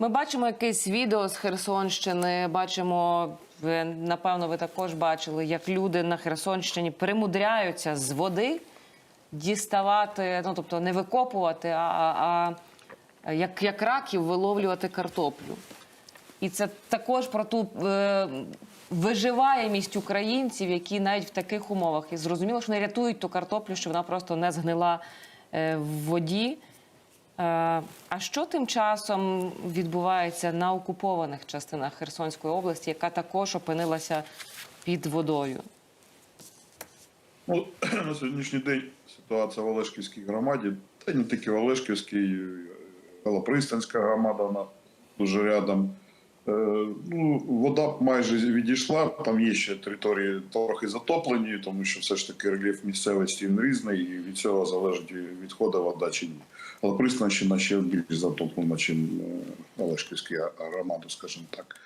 Ми бачимо якесь відео з Херсонщини. Бачимо, напевно, ви також бачили, як люди на Херсонщині примудряються з води діставати, ну тобто не викопувати, а, а, а як, як раків виловлювати картоплю. І це також про ту е, виживаємість українців, які навіть в таких умовах і зрозуміло, що не рятують ту картоплю, що вона просто не згнила е, в воді. Е, а що тим часом відбувається на окупованих частинах Херсонської області, яка також опинилася під водою? Ну, на сьогоднішній день ситуація в Олешківській громаді, та не тільки в Олешківській, Велопристанська громада, вона дуже рядом. Е, Ну, вода майже відійшла, там є ще території трохи затоплені, тому що все ж таки рельєф місцевості він різний, і від цього залежить відходить вода чи ні. Але Пристанщина ще більш затоплена, ніж Олешківська громада, скажімо так.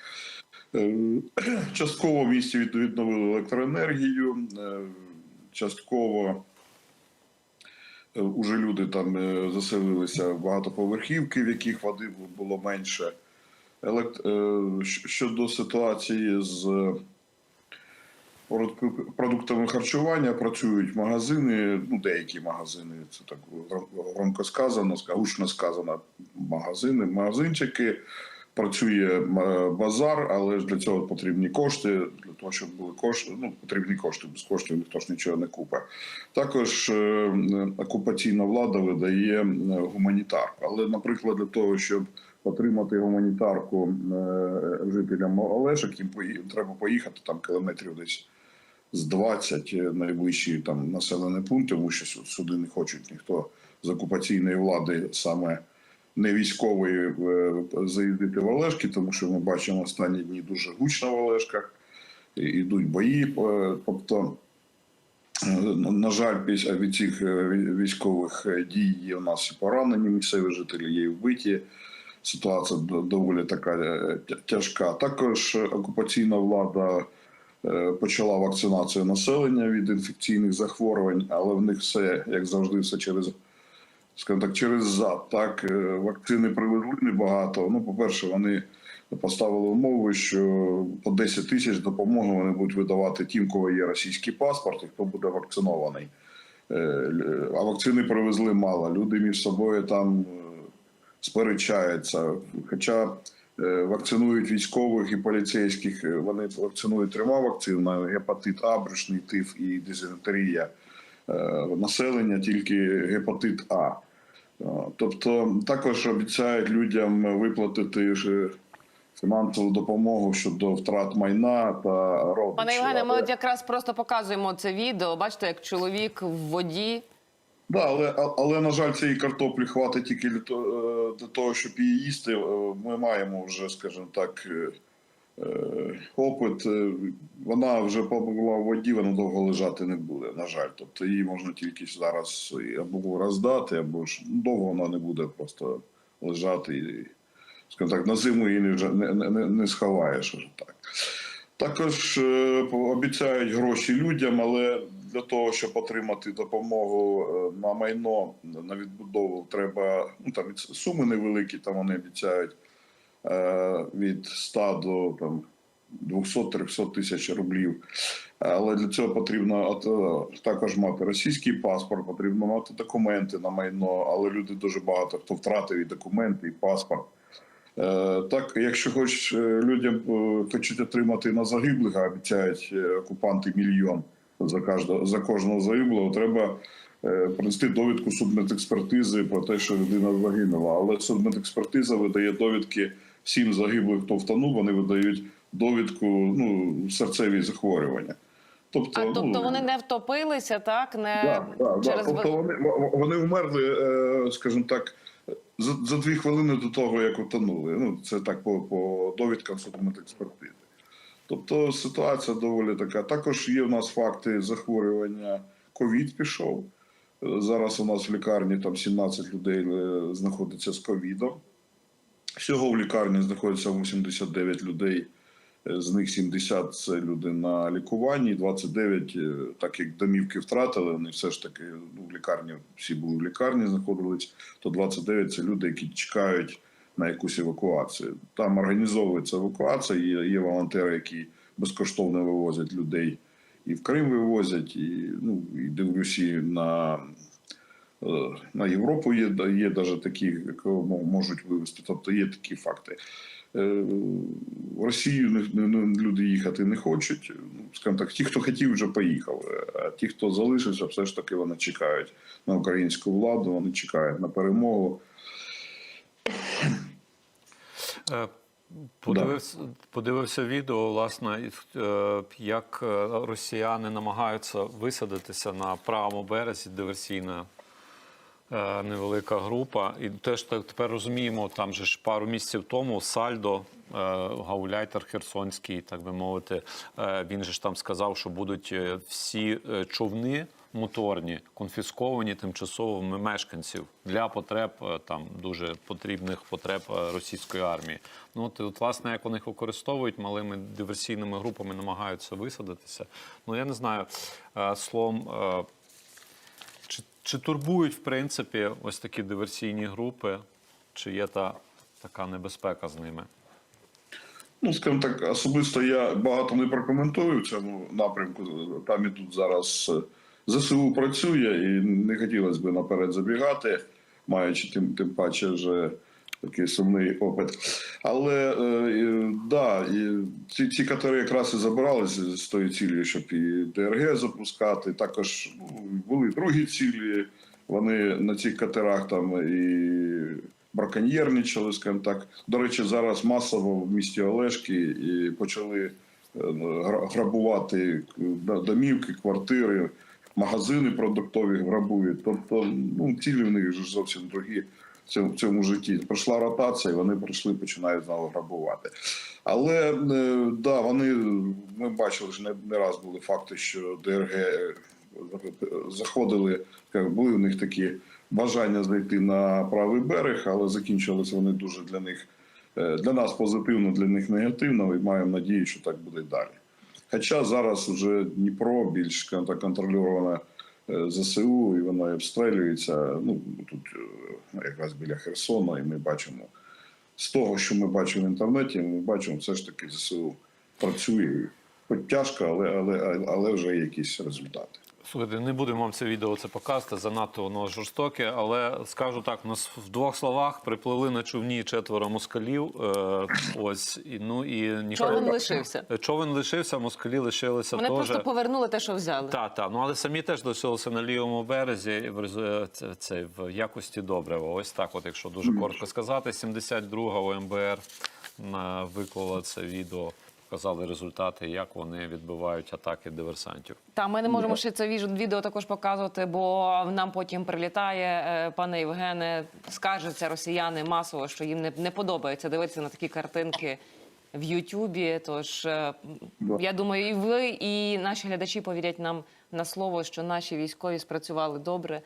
Е, Частково в місті відновили електроенергію, е, частково е, уже люди там е, заселилися в багатоповерхівки, в яких води було менше. Елект... е, Щодо ситуації з продук- продуктами харчування, працюють магазини, ну деякі магазини, це так громко сказано, гучно сказано, магазини, магазинчики. Працює базар, але ж для цього потрібні кошти. Для того, щоб були кошти, ну потрібні кошти. Без коштів ніхто ж нічого не купить. Також е, окупаційна влада видає е, гуманітарку. Але, наприклад, для того, щоб отримати гуманітарку е, жителям Олешок, їм треба поїхати там кілометрів десь з 20 е, найближчі там населені пункти, тому що сюди не хочуть ніхто з окупаційної влади саме не військової е, заїздити в Олешки, тому що ми бачимо останні дні дуже гучно в Олешках. Ідуть бої. Тобто, на жаль, від цих військових дій є у нас і поранені місцеві жителі, є і вбиті. Ситуація доволі така е, тяжка. Також окупаційна влада е, почала вакцинацію населення від інфекційних захворювань, але в них все, як завжди, все через скажімо так, через зад. Так, Е, вакцини привезли небагато. Ну, по-перше, вони поставили умови, що по 10 тисяч допомоги вони будуть видавати тим, кого є російський паспорт, і хто буде вакцинований. А вакцини привезли мало. Люди між собою там сперечаються. Хоча е, вакцинують військових і поліцейських, е, вони вакцинують трьома вакцинами: гепатит А, брюшний тиф і дизентерія. Е, Населення тільки гепатит А. Тобто також обіцяють людям виплатити фінансову допомогу щодо втрат майна та родичів. Пане Євгене, ми от якраз просто показуємо це відео. Бачите, як чоловік в воді. Да, але, але на жаль, цієї картоплі хватить тільки для того, щоб її їсти. Е, Ми маємо вже, скажімо так, е, е, опит. Е, Вона вже побула в воді, вона довго лежати не буде. На жаль, тобто її можна тільки зараз або роздати, або ж довго вона не буде просто лежати і, скажімо так, на зиму її не, не, не, не сховаєш. Вже так. Також е, обіцяють гроші людям, але для того, щоб отримати допомогу е, на майно на відбудову, треба ну там суми невеликі. Там вони обіцяють е, від 100 до там 200-300 тисяч рублів. Але для цього потрібно от, е, також мати російський паспорт, потрібно мати документи на майно. Але люди дуже багато хто втратив і документи, і паспорт. Так, якщо хоч людям хочуть отримати на загиблих, обіцяють окупанти мільйон за кожного за кожного загиблого, треба е, принести довідку судмедекспертизи про те, що людина загинула. Але судмедекспертиза видає довідки всім загиблим, хто втонув. Вони видають довідку ну серцеві захворювання. Тобто, А тобто ну, вони не втопилися, так? Не Да, да, да. через Тобто вони, вони вмерли, е, скажімо так, за, за дві хвилини до того, як утонули. Ну, це так по, по довідкам судмедекспертизи. Тобто ситуація доволі така. Також є у нас факти захворювання. Ковід пішов. Зараз у нас в лікарні там 17 людей е, знаходиться з ковідом. Всього в лікарні знаходиться 89 людей. Е, З них 70 – це люди на лікуванні, 29, е, так як домівки втратили, вони все ж таки ну, в лікарні, всі були в лікарні, знаходились, то 29 – це люди, які чекають на якусь евакуацію. Там організовується евакуація, є, є волонтери, які безкоштовно вивозять людей і в Крим вивозять, і, ну, і дивлюся, на, е, на Європу є, є навіть такі, якого можуть вивезти. Тобто є такі факти. Е, В Росію люди їхати не хочуть. Ну, скажімо так, ті, хто хотів, вже поїхав. Е, А ті, хто залишився, все ж таки вони чекають на українську владу, вони чекають на перемогу. Е, Подивився, подивився відео, власне, е, як е, росіяни намагаються висадитися на правому березі, диверсійна невелика група. І теж так тепер розуміємо, там же ж пару місяців тому Сальдо, гауляйтер Херсонський, так би мовити, він же ж там сказав, що будуть всі човни моторні конфісковані тимчасово мешканців для потреб е, там дуже потрібних потреб е, російської армії. Ну от, от власне, як вони їх використовують малими диверсійними групами, намагаються висадитися. Ну я не знаю е, словом. чи, турбують, в принципі, ось такі диверсійні групи, чи є та така небезпека з ними? Ну, скажімо так, особисто я багато не прокоментую в цьому напрямку. Там і тут зараз ЗСУ працює, і не хотілося б наперед забігати, маючи тим, тим паче вже такий сумний опит. Але е, е, да, і ці, ці катери якраз і забиралися з тою цілею, щоб і ДРГ запускати. Також ну, були другі цілі. Вони на цих катерах там і браконьєрничали, скажімо так. До речі, зараз масово в місті Олешки і почали е, грабувати домівки, квартири, магазини продуктові грабують. Тобто, ну, цілі в них ж зовсім другі в цьому, житті. Пройшла ротація, і вони прийшли, починають знову грабувати. Але е, да, вони ми бачили що не, раз були факти, що ДРГ е, заходили, були у них такі бажання зайти на правий берег, але закінчилися вони дуже для них е, для нас позитивно, для них негативно, і маємо надію, що так буде далі. Хоча зараз вже Дніпро більш контрольоване е, ЗСУ, і воно обстрілюється. Ну тут е, якраз біля Херсона, і ми бачимо з того, що ми бачимо в інтернеті, ми бачимо, все ж таки ЗСУ працює. Хоч тяжко, але, але, але вже є якісь результати. Слухайте, не будемо вам це відео це показувати, занадто воно жорстоке, але скажу так: у нас в двох словах припливли на човні четверо москалів. Е, ось і ну і ніхто Човен лишився. човен лишився, москалі лишилися Вони теж. просто повернули те, що взяли. Так, так. Ну але самі теж лишилися на лівому березі в, це, це, в якості добрива. Ось так, от, якщо дуже коротко сказати, 72-га ОМБР виклала це відео, показали результати, як вони відбивають атаки диверсантів. Та ми не можемо ще це відео також показувати, бо нам потім прилітає е, пане Євгене. Скаржаться росіяни масово, що їм не, не подобається дивитися на такі картинки в Ютубі. Тож е, я думаю, і ви, і наші глядачі повірять нам на слово, що наші військові спрацювали добре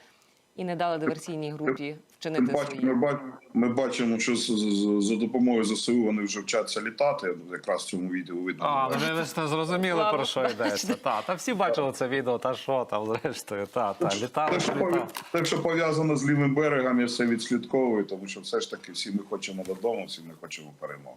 і не дали диверсійній групі вчинити ми, свої. ми бачимо, що з, з- за допомогою ЗСУ вони вже вчаться літати. Якраз в цьому відео видно. А, ну ви ви ж не зрозуміли, про що йдеться. Та, та всі бачили це відео, та що там, зрештою, та, та, літали, Те, що, літали. те, що пов'язано з лівим берегом, я все відслідковую, тому що все ж таки всі ми хочемо додому, всі ми хочемо перемоги.